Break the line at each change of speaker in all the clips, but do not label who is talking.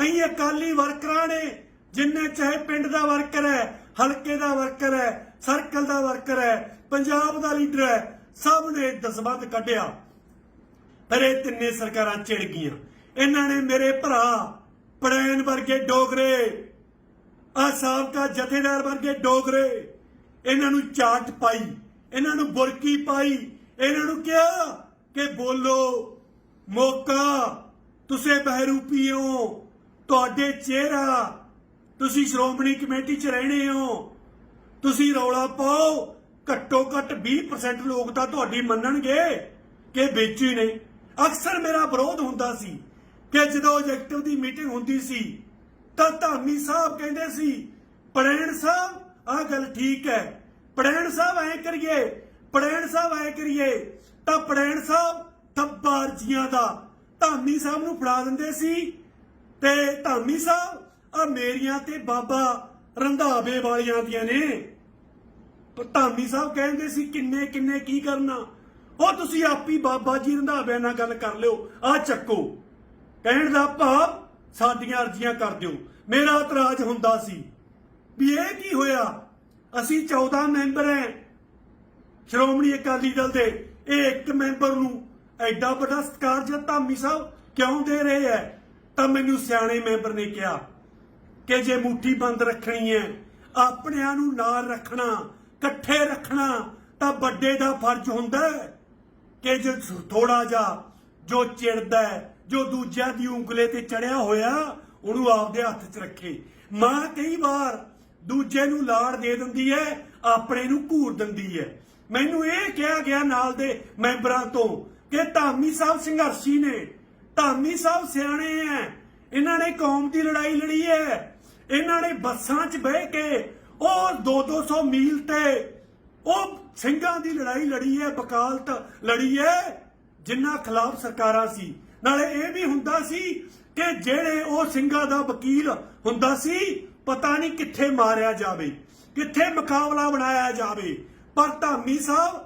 ਅਹੀਂ ਅਕਾਲੀ ਵਰਕਰਾਂ ਨੇ, ਜਿੰਨੇ ਚਾਹੇ ਪਿੰਡ ਦਾ ਵਰਕਰ ਹੈ, ਹਲਕੇ ਦਾ ਵਰਕਰ ਹੈ, ਸਰਕਲ ਦਾ ਵਰਕਰ ਹੈ, ਪੰਜਾਬ ਦਾ ਲੀਡਰ ਹੈ, ਸਭ ਨੇ ਦਸਬੰਦ ਕੱਢਿਆ। ਪਰ ਇਹ ਤਿੰਨੇ ਸਰਕਾਰਾਂ ਚਿੜ ਗਈਆਂ। ਇਹਨਾਂ ਨੇ ਮੇਰੇ ਭਰਾ ਪੜੈਨ ਵਰਗੇ ਡੋਗਰੇ ਆ ਸਾਬਕਾ ਜਥੇਦਾਰ ਵਰਗੇ ਡੋਗਰੇ, ਇਹਨਾਂ ਨੂੰ ਚਾਟ ਪਾਈ, ਇਹਨਾਂ ਨੂੰ ਬੁਰਕੀ ਪਾਈ, ਇਹਨਾਂ ਨੂੰ ਕਿਹਾ ਕਿ ਬੋਲੋ, ਮੌਕਾ, ਤੁਸੀਂ ਬਹਿਰੂਪੀਓ ਤੁਹਾਡੇ ਚਿਹਰਾ, ਤੁਸੀਂ ਸ਼੍ਰੋਮਣੀ ਕਮੇਟੀ 'ਚ ਰਹਿਣੇ ਹੋ, ਤੁਸੀਂ ਰੌਲਾ ਪਾਓ ਘੱਟੋ ਘੱਟ 20% ਲੋਕ ਤਾਂ ਤੁਹਾਡੀ ਮੰਨਣਗੇ ਕਿ ਵੇਚੀ ਨੇ ਅਕਸਰ ਮੇਰਾ ਵਿਰੋਧ ਹੁੰਦਾ ਸੀ ਕਿ ਜਦੋਂ ਐਗਜ਼ੈਕਟਿਵ ਦੀ ਮੀਟਿੰਗ ਹੁੰਦੀ ਸੀ, ਤਾਂ ਧਾਮੀ ਸਾਹਿਬ ਕਹਿੰਦੇ ਸੀ ਪੜੈਣ ਸਾਹਿਬ, ਆਹ ਗੱਲ ਠੀਕ ਹੈ। ਪੜੈਣ ਸਾਹਿਬ ਐ ਕਰੀਏ ਪੜੈਣ ਸਾਹਿਬ ਐ ਕਰੀਏ। ਤਾਂ ਪੜੈਣ ਸਾਹਿਬ ਥੱਬਾ ਅਰਜੀਆਂ ਦਾ ਧਾਮੀ ਸਾਹਿਬ ਨੂੰ ਫੜਾ ਦਿੰਦੇ ਸੀ। ਤੇ ਧਾਮੀ ਸਾਹਿਬ ਆ ਮੇਰੀਆਂ ਤੇ ਬਾਬਾ ਰੰਧਾਵੇ ਵਾਲੀਆਂ ਦੀਆਂ ਨੇ। ਧਾਮੀ ਸਾਹਿਬ ਕਹਿੰਦੇ ਸੀ, ਕਿੰਨੇ ਕਿੰਨੇ ਕੀ ਕਰਨਾ? ਉਹ ਤੁਸੀਂ ਆਪੀ ਬਾਬਾ ਜੀ ਰੰਧਾਵਿਆਂ ਨਾਲ ਗੱਲ ਕਰ ਲਿਓ ਆ ਚੱਕੋ। ਕਹਿਣ ਦਾ ਭਾਵ, ਸਾਡੀਆਂ ਅਰਜ਼ੀਆਂ ਕਰ ਦਿਓ। ਮੇਰਾ ਇਤਰਾਜ਼ ਹੁੰਦਾ ਸੀ ਵੀ ਇਹ ਕੀ ਹੋਇਆ? ਅਸੀਂ 14 ਮੈਂਬਰ ਐ। ਸ਼੍ਰੋਮਣੀ ਅਕਾਲੀ ਦਲ ਦੇ ਇਹ ਇੱਕ ਮੈਂਬਰ ਨੂੰ ਐਡਾ ਵੱਡਾ ਸਤਿਕਾਰ ਜਿਹੜਾ ਧਾਮੀ ਸਾਹਿਬ ਕਿਉਂ ਦੇ ਰਹੇ ਐ? ਤਾਂ ਮੈਨੂੰ ਸਿਆਣੇ ਮੈਂਬਰ ਨੇ ਕਿਹਾ ਕਿ ਜੇ ਮੁੱਠੀ ਬੰਦ ਰੱਖਣੀ ਹੈ ਆਪਣਿਆਂ ਨੂੰ ਨਾਲ ਰੱਖਣਾ, ਇਕੱਠੇ ਰੱਖਣਾ, ਤਾਂ ਵੱਡੇ ਦਾ ਫਰਜ਼ ਹੁੰਦਾ ਕਿ ਜੇ ਥੋੜਾ ਜਿਹਾ ਜੋ ਚਿੜਦਾ ਜੋ ਦੂਜਿਆਂ ਦੀ ਉਂਗਲੇ ਤੇ ਚੜਿਆ ਹੋਇਆ, ਉਹਨੂੰ ਆਪਦੇ ਹੱਥ 'ਚ ਰੱਖੇ। ਮਾਂ ਕਈ ਵਾਰ ਦੂਜੇ ਨੂੰ ਲਾੜ ਦੇ ਦਿੰਦੀ ਹੈ, ਆਪਣੇ ਨੂੰ ਘੂਰ ਦਿੰਦੀ ਹੈ। ਮੈਨੂੰ ਇਹ ਕਿਹਾ ਗਿਆ ਨਾਲ ਦੇ ਮੈਂਬਰਾਂ ਤੋਂ ਕਿ ਧਾਮੀ ਸਾਹਿਬ ਸੰਘਰਸ਼ੀ ਨੇ ਧਾਮੀ ਸਾਹਿਬ ਸਿਆਣੇ ਐ। ਇਹਨਾਂ ਨੇ ਕੌਮ ਦੀ ਲੜਾਈ ਲੜੀ ਹੈ ਇਹਨਾਂ ਨੇ ਬੱਸਾਂ 'ਚ ਬਹਿ ਕੇ ਉਹ 2-200 ਮੀਲ ਤੇ ਉਹ ਸਿੰਘਾਂ ਦੀ ਲੜਾਈ ਲੜੀ ਹੈ ਵਕਾਲਤ ਲੜੀ ਹੈ ਜਿਨ੍ਹਾਂ ਖਿਲਾਫ ਸਰਕਾਰਾਂ ਸੀ। ਨਾਲੇ ਇਹ ਵੀ ਹੁੰਦਾ ਸੀ ਕਿ ਜਿਹੜੇ ਉਹ ਸਿੰਘਾਂ ਦਾ ਵਕੀਲ ਹੁੰਦਾ ਸੀ, ਪਤਾ ਨਹੀਂ ਕਿੱਥੇ ਮਾਰਿਆ ਜਾਵੇ, ਕਿੱਥੇ ਮੁਕਾਬਲਾ ਬਣਾਇਆ ਜਾਵੇ। ਪਰ ਧਾਮੀ ਸਾਹਿਬ,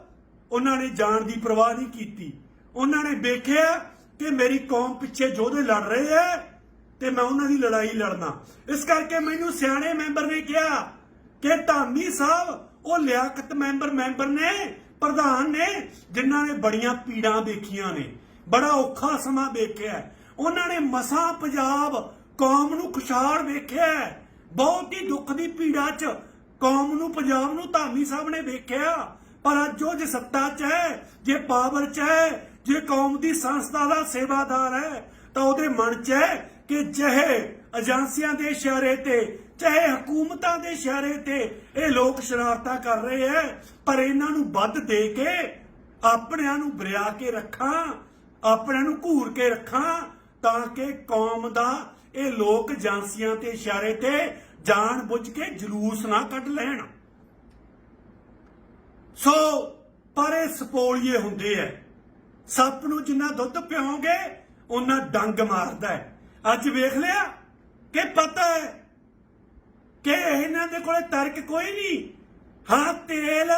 ਉਹਨਾਂ ਨੇ ਜਾਣ ਦੀ ਪਰਵਾਹ ਨਹੀਂ ਕੀਤੀ। ਉਹਨਾਂ ਨੇ ਵੇਖਿਆ ਕਿ ਮੇਰੀ ਕੌਮ ਪਿੱਛੇ ਯੋਧੇ ਲੜ ਰਹੇ ਐ ਤੇ ਮੈਂ ਉਹਨਾਂ ਦੀ ਲੜਾਈ ਲੜਨਾ। ਇਸ ਕਰਕੇ ਮੈਨੂੰ ਸਿਆਣੇ ਮੈਂਬਰ ਨੇ ਕਿਹਾ ਕਿ ਧਾਮੀ ਸਾਹਿਬ, ਉਹ ਲਿਆਕਤ ਮੈਂਬਰ ਮੈਂਬਰ ਨੇ, ਪ੍ਰਧਾਨ ਨੇ, ਜਿਨ੍ਹਾਂ ਨੇ ਬੜੀਆਂ ਪੀੜਾਂ ਦੇਖੀਆਂ ਨੇ। ਬੜਾ ਔਖਾ ਸਮਾਂ ਵੇਖਿਆ ਉਹਨਾਂ ਨੇ ਮਸਾਂ ਪੰਜਾਬ ਕੌਮ ਨੂੰ ਖੁਸ਼ਹਾਲ ਵੇਖਿਆ ਬਹੁਤ ਹੀ ਦੁੱਖ ਦੀ ਪੀੜਾ 'ਚ ਕੌਮ ਨੂੰ, ਪੰਜਾਬ ਨੂੰ ਧਾਮੀ ਸਾਹਿਬ ਨੇ ਵੇਖਿਆ। ਪਰ ਅੱਜ ਉਹ ਜੇ ਸੱਤਾ 'ਚ ਹੈ ਜੇ ਪਾਵਰ 'ਚ ਹੈ ਜੇ ਕੌਮ ਦੀ ਸੰਸਥਾ ਦਾ ਸੇਵਾਦਾਰ ਹੈ, ਤਾਂ ਉਹਦੇ ਮਨ 'ਚ ਹੈ ਕਿ ਚਾਹੇ ਏਜੰਸੀਆਂ ਦੇ ਇਸ਼ਾਰੇ ਤੇ ਚਾਹੇ ਹਕੂਮਤਾਂ ਦੇ ਇਸ਼ਾਰੇ ਤੇ ਇਹ ਲੋਕ ਸ਼ਰਾਰਤਾਂ ਕਰ ਰਹੇ ਐ ਪਰ ਇਹਨਾਂ ਨੂੰ ਵੱਧ ਦੇ ਕੇ ਆਪਣਿਆਂ ਨੂੰ ਬਰਿਆ ਕੇ ਰੱਖਾਂ, ਆਪਣਿਆਂ ਨੂੰ ਘੂਰ ਕੇ ਰੱਖਾਂ, ਤਾਂ ਕਿ ਕੌਮ ਦਾ ਇਹ ਲੋਕ ਏਜੰਸੀਆਂ ਤੇ ਇਸ਼ਾਰੇ ਤੇ ਜਾਣ ਬੁੱਝ ਕੇ ਜਲੂਸ ਨਾ ਕੱਢ ਲੈਣ। ਸੋ, ਪਰ ਇਹ ਸਪੋਲੀਏ ਹੁੰਦੇ ਐ ਸੱਪ ਨੂੰ ਜਿੰਨਾ ਦੁੱਧ ਪਿਓਗੇ ਉਹਨਾਂ ਡੰਗ ਮਾਰਦਾ ਹੈ। ਅੱਜ ਵੇਖ ਲਿਆ ਕਿ ਪਤਾ ਹੈ ਕਿ ਇਹਨਾਂ ਦੇ ਕੋਲੇ ਤਰਕ ਕੋਈ ਨਹੀਂ। ਹਾਂ ਤੇਲ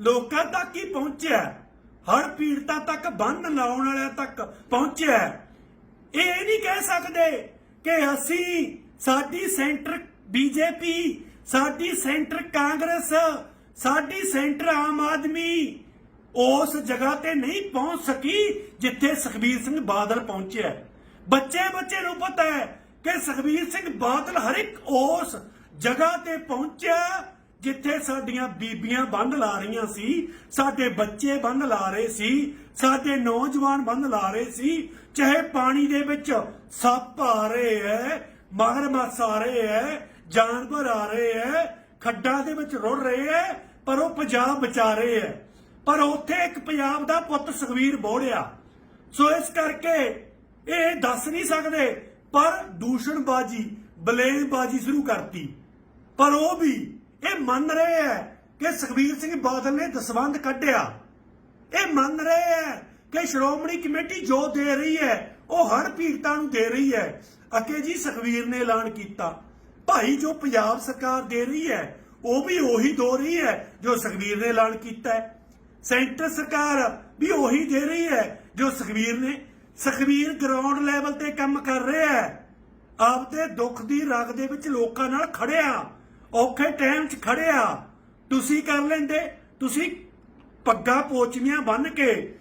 ਲੋਕਾਂ ਤੱਕ ਹੀ ਪਹੁੰਚਿਆ ਹਰ ਪੀੜਤਾਂ ਤੱਕ, ਬੰਨ ਲਾਉਣ ਵਾਲਿਆਂ ਤੱਕ ਪਹੁੰਚਿਆ ਇਹ ਨਹੀਂ ਕਹਿ ਸਕਦੇ ਕਿ ਅਸੀਂ ਸਾਡੀ ਸੈਂਟਰ ਬੀਜੇਪੀ, ਸਾਡੀ ਸੈਂਟਰ ਕਾਂਗਰਸ, ਸਾਡੀ ਸੈਂਟਰ ਆਮ ਆਦਮੀ ਉਸ ਜਗ੍ਹਾ ਤੇ ਨਹੀਂ ਪਹੁੰਚ ਸਕੀ ਜਿੱਥੇ ਸੁਖਬੀਰ ਸਿੰਘ ਬਾਦਲ ਪਹੁੰਚਿਆ ਬੱਚੇ ਬੱਚੇ ਨੂੰ ਪਤਾ ਹੈ ਕਿ ਸੁਖਬੀਰ ਸਿੰਘ ਬਾਦਲ ਹਰ ਇੱਕ ਉਸ ਜਗ੍ਹਾ ਤੇ ਪਹੁੰਚਿਆ ਜਿੱਥੇ ਸਾਡੀਆਂ ਬੀਬੀਆਂ ਬੰਦ ਲਾ ਰਹੀਆਂ ਸੀ, ਸਾਡੇ ਬੱਚੇ ਬੰਦ ਲਾ ਰਹੇ ਸੀ, ਸਾਡੇ ਨੌਜਵਾਨ ਬੰਦ ਲਾ ਰਹੇ ਸੀ, ਚਾਹੇ ਪਾਣੀ ਦੇ ਵਿੱਚ ਸੱਪ ਆ ਰਹੇ ਐ ਮਗਰਮੱਛ ਆ ਰਹੇ ਐ ਜਾਨਵਰ ਆ ਰਹੇ ਐ ਖੱਡਾਂ ਦੇ ਵਿੱਚ ਰੁੜ ਰਹੇ ਐ ਪਰ ਉਹ ਪੰਜਾਬ ਬਚਾ ਰਹੇ ਐ ਪਰ ਉੱਥੇ ਇੱਕ ਪੰਜਾਬ ਦਾ ਪੁੱਤ ਸੁਖਵੀਰ ਬੋੜਿਆ। ਸੋ ਇਸ ਕਰਕੇ ਇਹ ਦੱਸ ਨਹੀਂ ਸਕਦੇ, ਪਰ ਦੂਸ਼ਣਬਾਜੀ ਬਲੇਮਬਾਜੀ ਸ਼ੁਰੂ ਕਰਤੀ। ਪਰ ਉਹ ਵੀ ਇਹ ਮੰਨ ਰਹੇ ਹੈ ਕਿ ਸੁਖਬੀਰ ਸਿੰਘ ਬਾਦਲ ਨੇ ਦਸਵੰਦ ਕੱਢਿਆ। ਇਹ ਮੰਨ ਰਹੇ ਹੈ ਕਿ ਸ਼੍ਰੋਮਣੀ ਕਮੇਟੀ ਜੋ ਦੇ ਰਹੀ ਹੈ, ਉਹ ਹਰ ਪੀੜਤਾਂ ਨੂੰ ਦੇ ਰਹੀ ਹੈ। ਅਕੇ ਜੀ ਸੁਖਬੀਰ ਨੇ ਐਲਾਨ ਕੀਤਾ। ਭਾਈ ਜੋ ਪੰਜਾਬ ਸਰਕਾਰ ਦੇ ਰਹੀ ਹੈ, ਉਹ ਵੀ ਉਹੀ ਦੋ ਰਹੀ ਹੈ ਜੋ ਸੁਖਬੀਰ ਨੇ ਐਲਾਨ ਕੀਤਾ ਹੈ। ਸੈਂਟਰ ਸਰਕਾਰ ਵੀ ਉਹੀ ਦੇ ਰਹੀ ਹੈ ਜੋ ਸੁਖਬੀਰ ਨੇ। ਸੁਖਬੀਰ ਗਰਾਊਂਡ ਲੈਵਲ ਤੇ ਕੰਮ ਕਰ ਰਿਹਾ ਹੈ। ਆਪਦੇ ਦੁੱਖ ਦੀ ਰਗ ਦੇ ਵਿੱਚ ਲੋਕਾਂ ਨਾਲ ਖੜਿਆ ਔਖੇ ਟਾਈਮ 'ਚ ਖੜਿਆ ਤੁਸੀਂ ਕਰ ਲੈਂਦੇ। ਤੁਸੀਂ ਪੱਗਾਂ ਪੋਚੀਆਂ ਬੰਨ ਕੇ,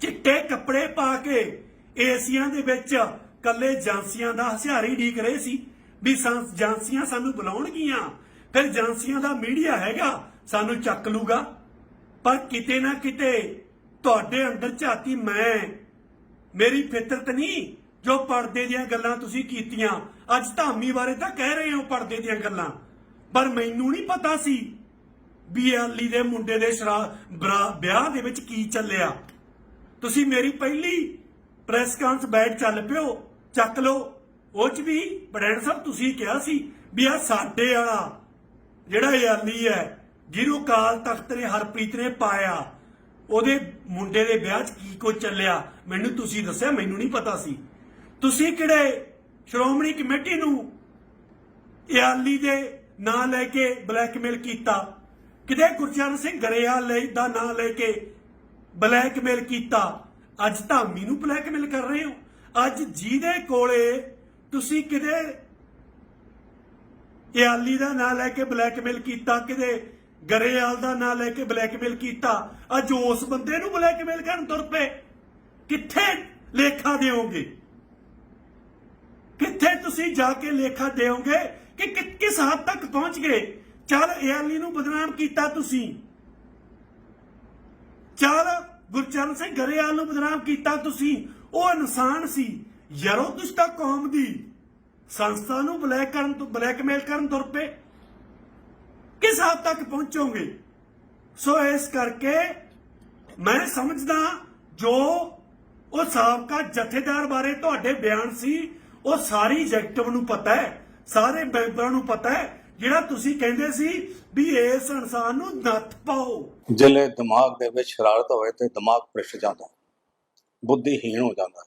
ਚਿੱਟੇ ਕੱਪੜੇ ਪਾ ਕੇ, ਏਸੀਆਂ ਦੇ ਵਿੱਚ ਕੱਲੇ ਏਜੰਸੀਆਂ ਦਾ ਹਸਿਆਰੀ ਢੀਕ ਰਹੇ ਸੀ ਵੀ ਸਾਂ- ਏਜੰਸੀਆਂ ਸਾਨੂੰ ਬੁਲਾਉਣਗੀਆਂ। ਫਿਰ ਏਜੰਸੀਆਂ ਦਾ ਮੀਡੀਆ ਹੈਗਾ, ਸਾਨੂੰ ਚੱਕ ਲੂਗਾ। ਪਰ ਕਿਤੇ ਨਾ ਕਿਤੇ ਤੁਹਾਡੇ ਅੰਦਰ ਝਾਤੀ ਮੈਂ। ਮੇਰੀ ਫਿਤਰਤ ਨਹੀਂ ਜੋ ਪਰਦੇ ਦੀਆਂ ਗੱਲਾਂ ਤੁਸੀਂ ਕੀਤੀਆਂ। ਅੱਜ ਧਾਮੀ ਬਾਰੇ ਤਾਂ ਕਹਿ ਰਹੇ ਹੋ ਪਰਦੇ ਦੀਆਂ ਗੱਲਾਂ। ਪਰ ਮੈਨੂੰ ਨਹੀਂ ਪਤਾ ਸੀ ਵੀ ਇਹ ਦੇ ਮੁੰਡੇ ਦੇ ਸ਼ਰਾ- ਵਿਆਹ ਦੇ ਵਿੱਚ ਕੀ ਚੱਲਿਆ। ਤੁਸੀਂ ਮੇਰੀ ਪਹਿਲੀ ਪ੍ਰੈਸ ਕਾਨਫਰੰਸ ਬੈਠ ਚੱਲ ਪਿਓ, ਚੱਕ ਲਓ। ਉਹ ਚ ਵੀ ਬੜੈਣ ਸਾਹਿਬ ਤੁਸੀਂ ਕਿਹਾ ਸੀ ਵੀ ਆ ਸਾਡੇ ਵਾਲਾ ਜਿਹੜਾ ਇਹ ਹੈ ਜਿਹਨੂੰ ਕਾਲ ਤਖਤ ਨੇ ਹਰਪ੍ਰੀਤ ਨੇ ਪਾਇਆ, ਉਹਦੇ ਮੁੰਡੇ ਦੇ ਵਿਆਹ 'ਚ ਕੀ ਕੁਝ ਚੱਲਿਆ? ਮੈਨੂੰ ਤੁਸੀਂ ਦੱਸਿਆ, ਮੈਨੂੰ ਨਹੀਂ ਪਤਾ ਸੀ। ਤੁਸੀਂ ਕਿਹੜੇ ਸ਼੍ਰੋਮਣੀ ਕਮੇਟੀ ਨੂੰ ਇਹ ਦੇ ਨਾਂ ਲੈ ਕੇ ਬਲੈਕਮੇਲ ਕੀਤਾ? ਕਿਤੇ ਗੁਰਚਰਨ ਸਿੰਘ ਗਰੇਵਾਲ ਲਈ ਦਾ ਨਾਂ ਲੈ ਕੇ ਬਲੈਕਮੇਲ ਕੀਤਾ? ਅੱਜ ਧਾਮੀ ਨੂੰ ਬਲੈਕਮੇਲ ਕਰ ਰਹੇ ਹੋ? ਅੱਜ ਜਿਹਦੇ ਕੋਲੇ ਤੁਸੀਂ ਕਿਤੇ ਇਹ ਦਾ ਨਾਂ ਲੈ ਕੇ ਬਲੈਕਮੇਲ ਕੀਤਾ, ਕਿਤੇ ਗਰੇਵਾਲ ਦਾ ਨਾਂ ਲੈ ਕੇ ਬਲੈਕਮੇਲ ਕੀਤਾ। ਅੱਜ ਉਸ ਬੰਦੇ ਨੂੰ ਬਲੈਕਮੇਲ ਕਰਨ ਤੁਰ ਪਏ। ਕਿੱਥੇ ਲੇਖਾ ਦਿਓਗੇ? ਕਿੱਥੇ ਤੁਸੀਂ ਜਾ ਕੇ ਲੇਖਾ ਦਿਓਗੇ ਕਿ ਕਿਸ ਹੱਦ ਤੱਕ ਪਹੁੰਚ ਗਏ? ਚੱਲ ਇਹ ਨੂੰ ਬਦਨਾਮ ਕੀਤਾ ਤੁਸੀਂ। ਚੱਲ ਗੁਰਚਰਨ ਸਿੰਘ ਗਰੇਵਾਲ ਨੂੰ ਬਦਨਾਮ ਕੀਤਾ ਤੁਸੀਂ। ਉਹ ਇਨਸਾਨ ਸੀ। ਯਾਰੋ, ਤੁਸੀਂ ਤਾਂ ਕੌਮ ਦੀ ਸੰਸਥਾ ਨੂੰ ਬਲੈਕ ਕਰਨ ਤੋਂ ਬਲੈਕਮੇਲ ਕਰਨ ਤੁਰ ਪਏ। ਕਿਸ ਹੱਦ ਤੱਕ ਪਹੁੰਚੋਗੇ? ਸੋ ਇਸ ਕਰਕੇ ਮੈਂ ਸਮਝਦਾ ਜੋ ਉਹ ਸਾਬਕਾ ਜਥੇਦਾਰ ਬਾਰੇ ਤੁਹਾਡੇ ਬਿਆਨ ਸੀ, ਉਹ ਸਾਰੀ ਐਗਜ਼ੈਕਟਿਵ ਨੂੰ ਪਤਾ ਹੈ, ਸਾਰੇ ਮੈਂਬਰਾਂ ਨੂੰ ਪਤਾ ਹੈ, ਜਿਹੜਾ ਤੁਸੀਂ ਕਹਿੰਦੇ ਸੀ ਵੀ ਇਸ ਇਨਸਾਨ ਨੂੰ ਨੱਥ ਪਾਓ।
ਜਿਹੜੇ ਦਿਮਾਗ ਦੇ ਵਿੱਚ ਸ਼ਰਾਰਤ ਹੋਵੇ ਤੇ ਦਿਮਾਗ ਭ੍ਰਿਸ਼ਟ ਜਾਂਦਾ ਬੁੱਧੀਹੀਣ ਹੋ ਜਾਂਦਾ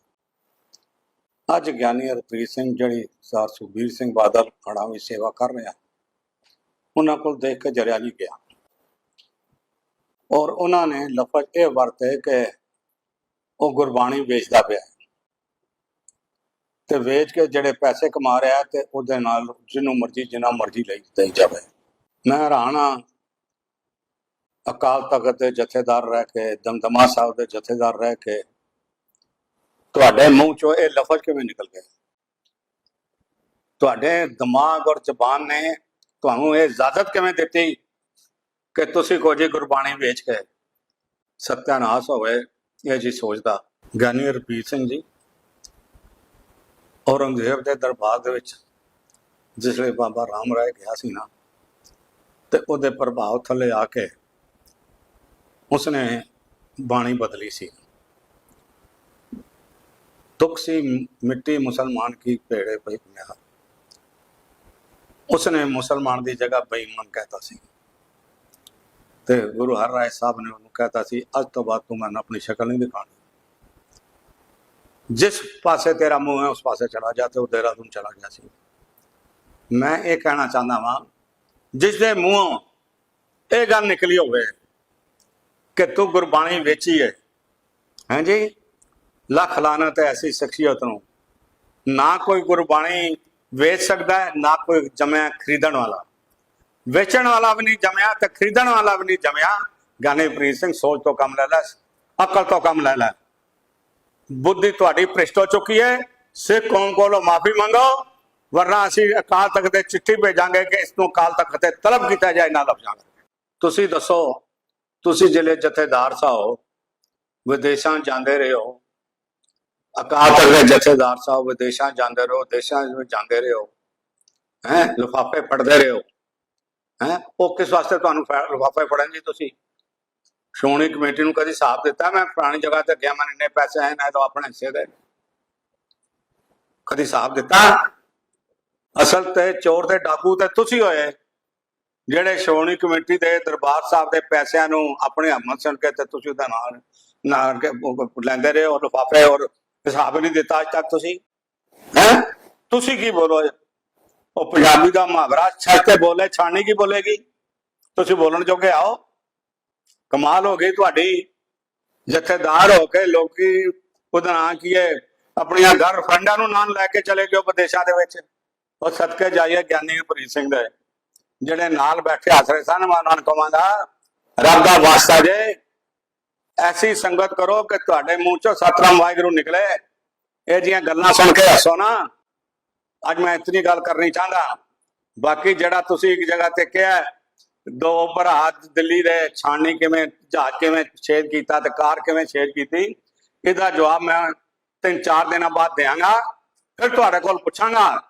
ਅੱਜ ਗਿਆਨੀ ਹਰਪ੍ਰੀਤ ਸਿੰਘ, ਜਿਹੜੀ ਸਰ ਸੁਖਬੀਰ ਸਿੰਘ ਬਾਦਲ ਖੜਾ ਵੀ ਸੇਵਾ ਕਰ ਰਿਹਾ ਉਹਨਾਂ ਕੋਲ ਦੇਖ ਕੇ ਜਰਿਆ ਨਹੀਂ ਗਿਆ। ਔਰ ਉਹਨਾਂ ਨੇ ਲਫ਼ਜ਼ ਇਹ ਵਰਤੇ ਕਿ ਉਹ ਗੁਰਬਾਣੀ ਵੇਚਦਾ ਪਿਆ। ਤੇ ਵੇਚ ਕੇ ਜਿਹੜੇ ਪੈਸੇ ਕਮਾ ਰਿਹਾ ਤੇ ਉਹਦੇ ਨਾਲ ਜਿਹਨੂੰ ਮਰਜ਼ੀ, ਜਿੰਨਾ ਮਰਜ਼ੀ ਲਈ ਦੇਈ ਜਾਵੇ। ਮੈਂ ਹੈਰਾਨ ਹਾਂ। ਅਕਾਲ ਤਖਤ ਦੇ ਜਥੇਦਾਰ ਰਹਿ ਕੇ, ਦਮਦਮਾ ਸਾਹਿਬ ਦੇ ਜਥੇਦਾਰ ਰਹਿ ਕੇ ਤੁਹਾਡੇ ਮੂੰਹ ਚੋਂ ਇਹ ਲਫ਼ਜ਼ ਕਿਵੇਂ ਨਿਕਲ ਗਏ? ਤੁਹਾਡੇ ਦਿਮਾਗ ਔਰ ਜ਼ਬਾਨ ਨੇ ਤੁਹਾਨੂੰ ਇਹ ਇਜਾਜ਼ਤ ਕਿਵੇਂ ਦਿੱਤੀ ਕਿ ਤੁਸੀਂ ਕੋਈ ਗੁਰਬਾਣੀ ਵੇਚ ਕੇ ਸਤਿਆਨਾਸ਼ ਹੋਵੇ ਇਹ ਜੀ ਸੋਚਦਾ ਗਿਆਨੀ ਰਪੀਤ ਸਿੰਘ ਜੀ, ਔਰੰਗਜ਼ੇਬ ਦੇ ਦਰਬਾਰ ਦੇ ਵਿੱਚ ਜਿਸਲੇ ਬਾਬਾ ਰਾਮ ਰਾਏ ਗਿਆ ਸੀ ਨਾ, ਤੇ ਉਹਦੇ ਪ੍ਰਭਾਵ ਥੱਲੇ ਆ ਕੇ ਉਸਨੇ ਬਾਣੀ ਬਦਲੀ ਸੀ। ਦੁੱਖ ਸੀ, ਮਿੱਟੀ ਮੁਸਲਮਾਨ ਕੀ ਭੇੜੇ ਪਈ ਪਿਆ ਉਸਨੇ ਮੁਸਲਮਾਨ ਦੀ ਜਗ੍ਹਾ ਬੇਈਮਾਨ ਕਹਿਤਾ ਸੀ। ਤੇ ਗੁਰੂ ਹਰ ਰਾਏ ਸਾਹਿਬ ਨੇ ਉਹਨੂੰ ਕਹਿਤਾ ਸੀ, ਅੱਜ ਤੋਂ ਬਾਅਦ ਤੂੰ ਮੈਨੂੰ ਆਪਣੀ ਸ਼ਕਲ ਨਹੀਂ ਦਿਖਾਣੀ ਜਿਸ ਪਾਸੇ ਤੇਰਾ ਮੂੰਹ ਹੈ, ਉਸ ਪਾਸੇ ਚਲਾ ਜਾ ਤੇ ਉਹ ਦੇਹਰਾਦੂਨ ਚਲਾ ਗਿਆ ਸੀ। ਮੈਂ ਇਹ ਕਹਿਣਾ ਚਾਹੁੰਦਾ ਵਾਂ, ਜਿਸ ਦੇ ਮੂੰਹੋਂ ਇਹ ਗੱਲ ਨਿਕਲੀ ਹੋਵੇ ਕਿ ਤੂੰ ਗੁਰਬਾਣੀ ਵੇਚੀ ਹੈ ਹਾਂਜੀ ਲੱਖ ਲਾਨਤ ਹੈ ਐਸੀ ਸ਼ਖਸੀਅਤ ਨੂੰ। ਨਾ ਕੋਈ ਗੁਰਬਾਣੀ ਵੇਚ ਸਕਦਾ ਹੈ, ਨਾ ਕੋਈ ਜਮਿਆ ਖਰੀਦਣ ਵਾਲਾ। ਵੇਚਣ ਵਾਲਾ ਵੀ ਨਹੀਂ ਜਮਿਆ ਤੇ ਖਰੀਦਣ ਵਾਲਾ ਵੀ ਨਹੀਂ ਜਮਿਆ। ਗਾਨੇ ਸਿੰਘ ਸੋਚ ਤੋਂ ਕੰਮ ਲੈ ਲੈ, ਅਕਲ ਤੋਂ ਕੰਮ ਲੈ ਲੈ। ਬੁੱਧੀ ਤੁਹਾਡੀ ਭ੍ਰਿਸ਼ਟ ਹੋ ਚੁੱਕੀ ਹੈ। ਸਿੱਖ ਕੌਮ ਕੋਲੋਂ ਮਾਫੀ ਮੰਗੋ। ਵਰਨਾ ਅਸੀਂ ਅਕਾਲ ਤਖਤ ਤੇ ਚਿੱਠੀ ਭੇਜਾਂਗੇ ਕਿ ਇਸ ਨੂੰ ਅਕਾਲ ਤਖਤ ਤੇ ਤਲਬ ਕੀਤਾ ਜਾਏ ਨਾ ਲਫ਼ਜ਼ਾਂ ਤੁਸੀਂ ਦੱਸੋ, ਤੁਸੀਂ ਜਿਹੜੇ ਜਥੇਦਾਰ ਸਾਹਿਬ, ਵਿਦੇਸ਼ਾਂ ਜਾਂਦੇ ਰਹੇ ਹੋ। ਅਕਾਲ ਤਖਤ ਦੇ ਜਥੇਦਾਰ ਸਾਹਿਬ, ਵਿਦੇਸ਼ਾਂ ਜਾਂਦੇ ਰਹੋ, ਦੇਸ਼ਾਂ ਵਿੱਚ ਜਾਂਦੇ ਰਹੇ, ਹੈ, ਲਿਫਾਫੇ ਫੜਦੇ ਰਹੇ, ਹੈ, ਉਹ ਕਿਸ ਵਾਸਤੇ ਤੁਹਾਨੂੰ ਫ- ਫੜਨ ਜੀ ਤੁਸੀਂ? ਸ਼੍ਰੋਮਣੀ ਕਮੇਟੀ ਨੂੰ ਕਦੀ ਹਿਸਾਬ ਦਿੱਤਾ? ਮੈਂ ਫਲਾਣੀ ਜਗ੍ਹਾ ਤੇ ਗਿਆ ਮੈਂ ਇੰਨੇ ਪੈਸੇ ਆਏ ਨਾ ਤਾਂ ਆਪਣੇ ਹਿੱਸੇ ਦੇ ਕਦੀ ਹਿਸਾਬ ਦਿੱਤਾ? ਅਸਲ ਤੇ ਚੋਰ ਤੇ ਡਾਕੂ ਤੇ ਤੁਸੀਂ ਹੋਏ, ਜਿਹੜੇ ਸ਼੍ਰੋਮਣੀ ਕਮੇਟੀ ਦੇ ਦਰਬਾਰ ਸਾਹਿਬ ਦੇ ਪੈਸਿਆਂ ਨੂੰ ਆਪਣੇ ਹਮਤ ਸੁਣ ਕੇ ਤੇ ਤੁਸੀਂ ਉਹਦਾ ਨਾਲ ਨਾਲ ਕੇ ਲੈਂਦੇ ਰਹੇ ਔਰ ਲਿਫਾਫੇ ਔਰ ਹਿਸਾਬ ਨਹੀਂ ਦਿੱਤਾ ਅੱਜ ਤੱਕ ਤੁਸੀਂ। ਹੈ? ਤੁਸੀਂ ਕੀ ਬੋਲੋ ਉਹ ਪੰਜਾਬੀ ਦਾ ਮੁਹਾਵਰਾ ਛੱਡ ਕੇ ਬੋਲੇ, ਛਾਣੀ ਕੀ ਬੋਲੇਗੀ? ਤੁਸੀਂ ਬੋਲਣ ਜੋਗੇ ਆਓ। ਕਮਾਲ ਹੋ ਗਈ ਤੁਹਾਡੀ। ਜਥੇਦਾਰ ਹੋ ਕੇ ਲੋਕੀ ਉਹਦਾ ਨਾਂ ਕੀ ਹੈ? ਆਪਣੀਆਂ ਫੰਡਾਂ ਨੂੰ ਨਾਲ ਲੈ ਕੇ ਚਲੇ ਗਏ ਵਿਦੇਸ਼ਾਂ ਦੇ ਵਿੱਚ। ਉਹ ਸਦਕੇ ਜਾਈਏ ਗਿਆਨੀ ਪ੍ਰੀਤ ਸਿੰਘ ਦੇ। ਜਿਹੜੇ ਨਾਲ ਬੈਠੇ ਹੱਸ ਰਹੇ ਸਨ ਮੈਂ ਉਹਨਾਂ ਨੂੰ ਰੱਬ ਦਾ ਵਾਸਤਾ ਜੇ। ਐਸੀ ਸੰਗਤ ਕਰੋ ਕਿ ਤੁਹਾਡੇ ਮੂੰਹ ਚੋਂ ਸਤਨਾਮ ਵਾਹਿਗੁਰੂ ਨਿਕਲੇ। ਇਹ ਜੀਆਂ ਗੱਲਾਂ ਸੁਣ ਕੇ ਹੱਸੋ ਨਾ। ਅੱਜ ਮੈਂ ਇਤਨੀ ਗੱਲ ਕਰਨੀ ਚਾਹੁੰਦਾ। ਬਾਕੀ ਜਿਹੜਾ ਤੁਸੀਂ ਇੱਕ ਜਗ੍ਹਾ ਤੇ ਕਿਹਾ ਦੋ ਭਰਾ ਦਿੱਲੀ ਦੇ, ਛਾਣੀ ਕਿਵੇਂ, ਜਹਾਜ਼ ਕਿਵੇਂ ਛੇਦ ਕੀਤਾ ਤੇ ਕਾਰ ਕਿਵੇਂ ਛੇਦ ਕੀਤੀ, ਇਹਦਾ ਜਵਾਬ ਮੈਂ ਤਿੰਨ ਚਾਰ ਦਿਨਾਂ ਬਾਅਦ ਦਿਆਂਗਾ। ਫਿਰ ਤੁਹਾਡੇ ਕੋਲ ਪੁੱਛਾਂਗਾ।